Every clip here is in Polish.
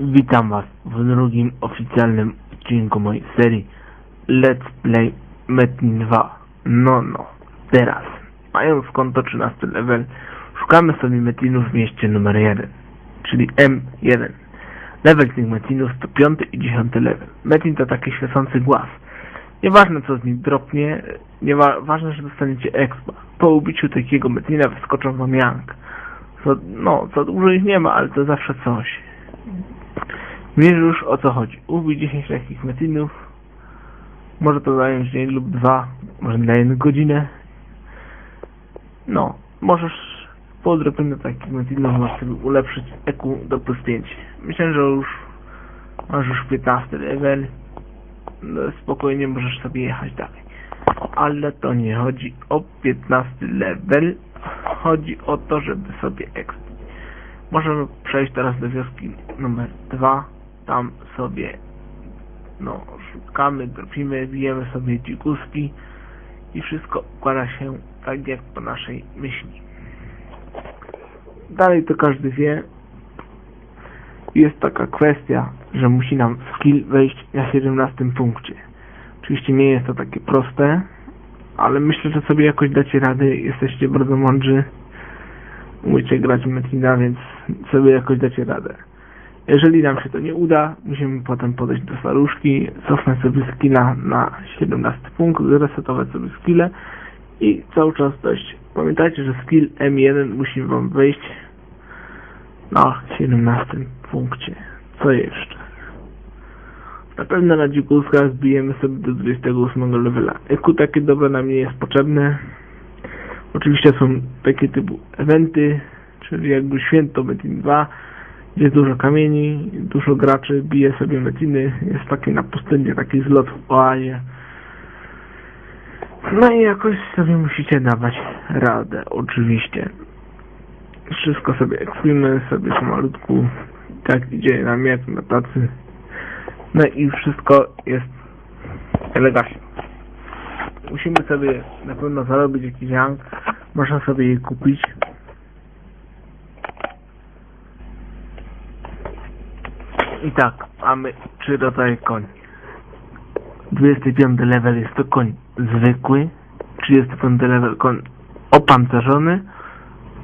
Witam Was w drugim oficjalnym odcinku mojej serii Let's Play Metin 2. No, no, teraz, mając konto 13 level, szukamy sobie metinów w mieście numer 1, czyli M1. Level tych metinów to 5 i 10 level. Metin to taki świecący głaz. Nieważne co z nim dropnie, niewa ważne, że dostaniecie expa. Po ubiciu takiego metina wyskoczą wam Young. Co, no, co dużo ich nie ma, ale to zawsze coś. Wiesz już o co chodzi. Ubij 10 takich metinów. Może to zająć dzień lub dwa, może na jedną godzinę. No, możesz po odrobieniu takich metinów masz ulepszyć EQ do plus 5. Myślę, że już masz już 15 level. No, spokojnie możesz sobie jechać dalej. Ale to nie chodzi o 15 level. Chodzi o to, żeby sobie exp. Możemy przejść teraz do wioski numer 2. Tam sobie no, szukamy, tropimy, bijemy sobie dzikuski i wszystko układa się tak jak po naszej myśli. Dalej to każdy wie. Jest taka kwestia, że musi nam skill wejść na 17 punkcie. Oczywiście nie jest to takie proste, ale myślę, że sobie jakoś dacie rady. Jesteście bardzo mądrzy. Umiecie grać Metina, więc sobie jakoś dacie radę. Jeżeli nam się to nie uda, musimy potem podejść do staruszki, cofnąć sobie skilla na 17 punkt, zresetować sobie skille i cały czas dojść. Pamiętajcie, że skill M1 musi wam wejść na 17 punkcie. Co jeszcze? Na pewno na dzikuskach zbijemy sobie do 28 levela. EQ takie dobre nam nie jest potrzebne. Oczywiście są takie typu eventy, czyli jakby święto Metin 2, gdzie jest dużo kamieni, dużo graczy, bije sobie metiny, jest taki na pustyni, taki zlot w oazie. No i jakoś sobie musicie dawać radę, oczywiście. Wszystko sobie ekspimy, sobie pomalutku, tak idzie nam jak na tacy. No i wszystko jest elegancko. Musimy sobie na pewno zarobić jakiś rank, można sobie je kupić. I tak, mamy trzy rodzaje koni. 25 level jest to koń zwykły, 35 level koń opancerzony,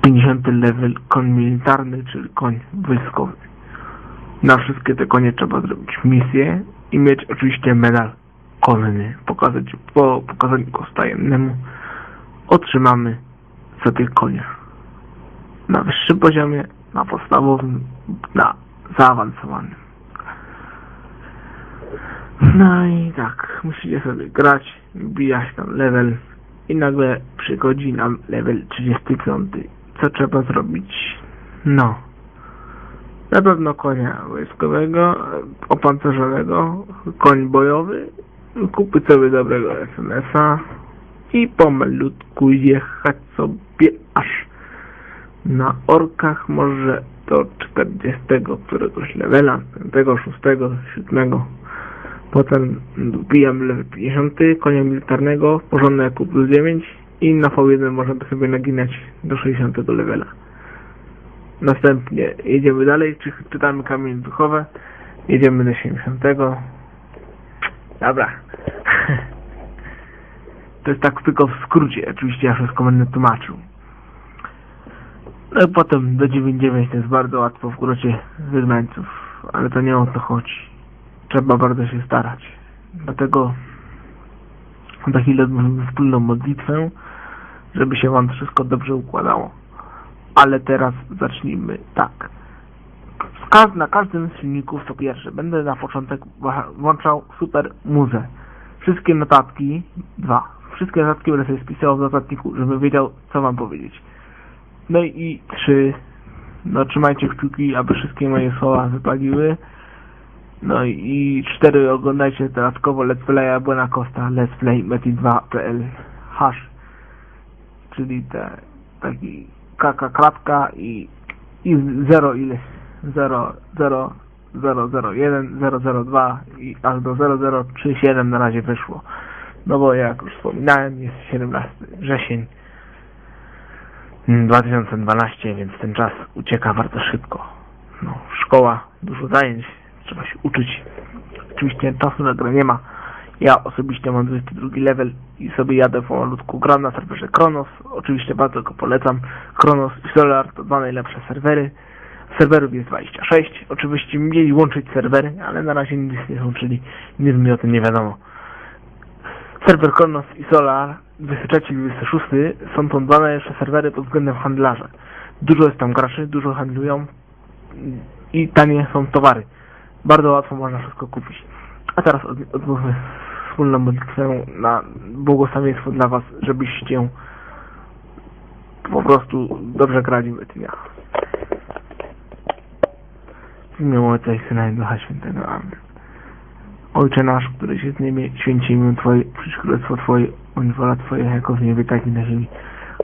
50 level koń militarny, czyli koń wojskowy. Na wszystkie te konie trzeba zrobić misję i mieć oczywiście medal konny. Pokazać, po pokazaniu go stajemnemu otrzymamy sobie konia. Na wyższym poziomie, na podstawowym, na zaawansowanym. No i tak, musicie sobie grać, wbijać tam level i nagle przychodzi nam level 35. Co trzeba zrobić? No. Na pewno konia wojskowego, opancerzonego, koń bojowy, kupić sobie dobrego SMS-a i pomalutku jechać sobie aż na orkach może do 40 któregoś levela, 5, 6, 7 Potem wbijam level 50, konia militarnego, porządne jako plus 9 i na V1 możemy sobie naginać do 60 levela. Następnie jedziemy dalej, czy czytamy kamienie duchowe, jedziemy do 70. Dobra. To jest tak tylko w skrócie, oczywiście ja wszystko będę tłumaczył. No i potem do 99 to jest bardzo łatwo w skrócie wygnańców, ale to nie o to chodzi trzeba bardzo się starać. Dlatego za chwilę złożymy wspólną modlitwę, żeby się Wam wszystko dobrze układało. Ale teraz zacznijmy tak. Na każdym z filmików to pierwsze. Będę na początek włączał super muzę. Wszystkie notatki, dwa. Wszystkie notatki będę sobie spisywał w notatniku, żebym wiedział, co Wam powiedzieć. No i trzy. No trzymajcie kciuki, aby wszystkie moje słowa wypaliły. No i cztery oglądajcie dodatkowo Let's Playa Buena Costa Let's Play Meti2.pl hash. Czyli te taki kaka kratka i i 0 ileś 0 0 0 1 0 2 i aż do 0037 na razie wyszło. No bo jak już wspominałem jest 17 wrzesień 2012 więc ten czas ucieka bardzo szybko. No, szkoła dużo zajęć, trzeba się uczyć. Oczywiście czasu na grę nie ma. Ja osobiście mam 22 level i sobie jadę pomalutku. Gram na serwerze Kronos. Oczywiście bardzo go polecam. Kronos i Solar to dwa najlepsze serwery. Serwerów jest 26. Oczywiście mieli łączyć serwery, ale na razie nic nie łączyli. Nic mi o tym nie wiadomo. Serwer Kronos i Solar 23 i 26 są to dwa najlepsze serwery pod względem handlarza. Dużo jest tam graczy, dużo handlują i tanie są towary. Bardzo łatwo można wszystko kupić. A teraz od- odmówmy wspólną modlitwę na błogosławieństwo dla Was, żebyście po prostu dobrze grali w Etynia. W imię Ojca i Syna i Ducha Świętego. Amen. Ojcze nasz, któryś jest w niebie, święci imię Twoje, przyjdź Twoje, bądź wola Twoja, jako w niebie, tak i na ziemi.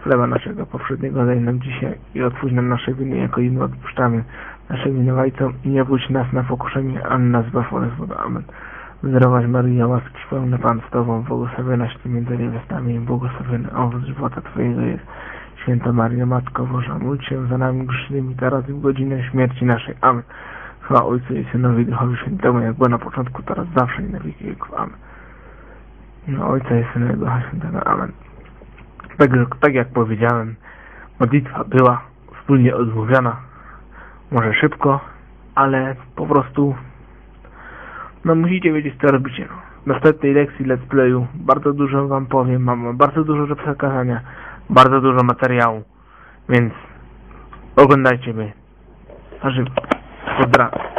Chleba naszego powszedniego daj nam dzisiaj i odpuść nam nasze winy, jako i my odpuszczamy naszym winowajcom i nie wódź nas na pokuszenie, a nas zbaw od złego. Amen. Zdrowaś Maryja, łaski pełna Pan z Tobą, błogosławionaś Ty między niewiastami i błogosławiony owoc żywota Twojego jest. Święta Maryjo, Matko Boża, módl się za nami grzesznymi, teraz i w godzinę śmierci naszej. Amen. Chwała Ojcu i Synowi Duchowi Świętemu, jak było na początku, teraz zawsze i na wieki wieków. Amen. No Ojca i Syna i Ducha Świętego. Amen. Tak, tak jak powiedziałem, modlitwa była wspólnie odmówiona. Może szybko, ale po prostu no musicie wiedzieć co robicie. No. W następnej lekcji let's playu bardzo dużo wam powiem, mam bardzo dużo do przekazania, bardzo dużo materiału, więc oglądajcie mnie. Na żywo. Pozdrawiam.